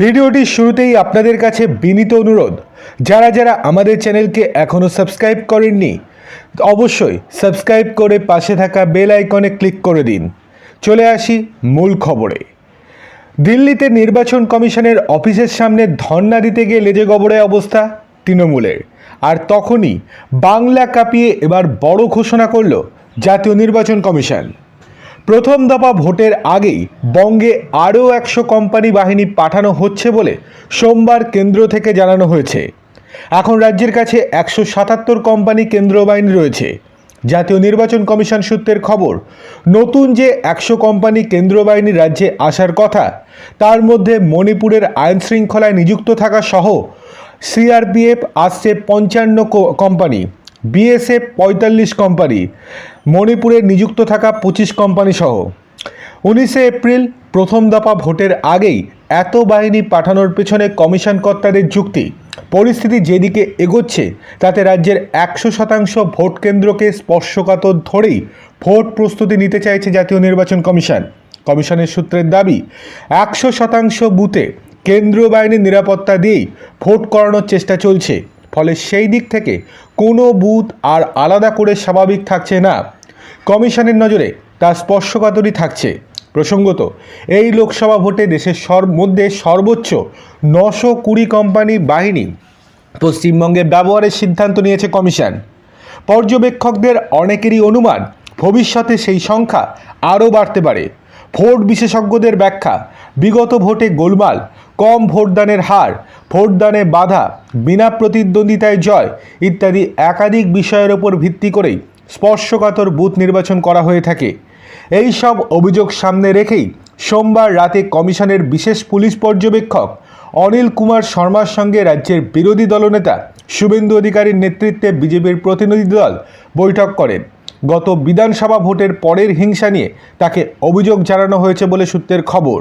ভিডিওটির শুরুতেই আপনাদের কাছে বিনীত অনুরোধ। যারা যারা আমাদের চ্যানেলকে এখনও সাবস্ক্রাইব করেননি, অবশ্যই সাবস্ক্রাইব করে পাশে থাকা বেল আইকনে ক্লিক করে দিন। চলে আসি মূল খবরে। দিল্লিতে নির্বাচন কমিশনের অফিসের সামনে ধর্না দিতে গিয়ে লেজে গবরে অবস্থা তৃণমূলের। আর তখনই বাংলা কাঁপিয়ে এবার বড় ঘোষণা করল জাতীয় নির্বাচন কমিশন। প্রথম দফা ভোটের আগেই বঙ্গে আরও একশো কোম্পানি বাহিনী পাঠানো হচ্ছে বলে সোমবার কেন্দ্র থেকে জানানো হয়েছে। এখন রাজ্যের কাছে একশো সাতাত্তর কোম্পানি কেন্দ্র বাহিনী রয়েছে। জাতীয় নির্বাচন কমিশন সূত্রের খবর, নতুন যে একশো কোম্পানি কেন্দ্র বাহিনী রাজ্যে আসার কথা, তার মধ্যে মণিপুরের আইন শৃঙ্খলায় নিযুক্ত থাকা সহ সিআরপিএফ আসছে পঞ্চান্ন কোম্পানি। বিএসএফ পঁয়তাল্লিশ কোম্পানি, মণিপুরে নিযুক্ত থাকা পঁচিশ কোম্পানি সহ। উনিশে এপ্রিল প্রথম দফা ভোটের আগেই এত বাহিনী পাঠানোর পেছনে কমিশন কর্তাদের যুক্তি। পরিস্থিতি যেদিকে এগোচ্ছে, তাতে রাজ্যের একশো শতাংশ ভোট কেন্দ্রকে স্পর্শকাতর ধরেই ভোট প্রস্তুতি নিতে চাইছে জাতীয় নির্বাচন কমিশন। কমিশনের সূত্রের দাবি, একশো শতাংশ বুথে কেন্দ্রীয় বাহিনীর নিরাপত্তা দিয়েই ভোট করানোর চেষ্টা চলছে। ফলে সেই দিক থেকে কোনো বুথ আর আলাদা করে স্বাভাবিক থাকছে না। কমিশনের নজরে তা স্পর্শকাতরই থাকছে। প্রসঙ্গত, এই লোকসভা ভোটে দেশের সর মধ্যে সর্বোচ্চ নশো কুড়ি কোম্পানি বাহিনী পশ্চিমবঙ্গে ব্যবহারের সিদ্ধান্ত নিয়েছে কমিশন। পর্যবেক্ষকদের অনেকেরই অনুমান, ভবিষ্যতে সেই সংখ্যা আরও বাড়তে পারে। ভোট বিশেষজ্ঞদের ব্যাখ্যা, বিগত ভোটে গোলমাল কম ভোটদানের হার, ভোটদানে বাধা, বিনা প্রতিদ্বন্দ্বিতায় জয় ইত্যাদি একাধিক বিষয়ের ওপর ভিত্তি করেই স্পর্শকাতর বুথ নির্বাচন করা হয়ে থাকে। এই সব অভিযোগ সামনে রেখেই সোমবার রাতে কমিশনের বিশেষ পুলিশ পর্যবেক্ষক অনিল কুমার শর্মার সঙ্গে রাজ্যের বিরোধী দলনেতা শুভেন্দু অধিকারীর নেতৃত্বে বিজেপির প্রতিনিধি দল বৈঠক করেন। গত বিধানসভা ভোটের পরের হিংসা নিয়ে তাকে অভিযোগ জানানো হয়েছে বলে সূত্রের খবর।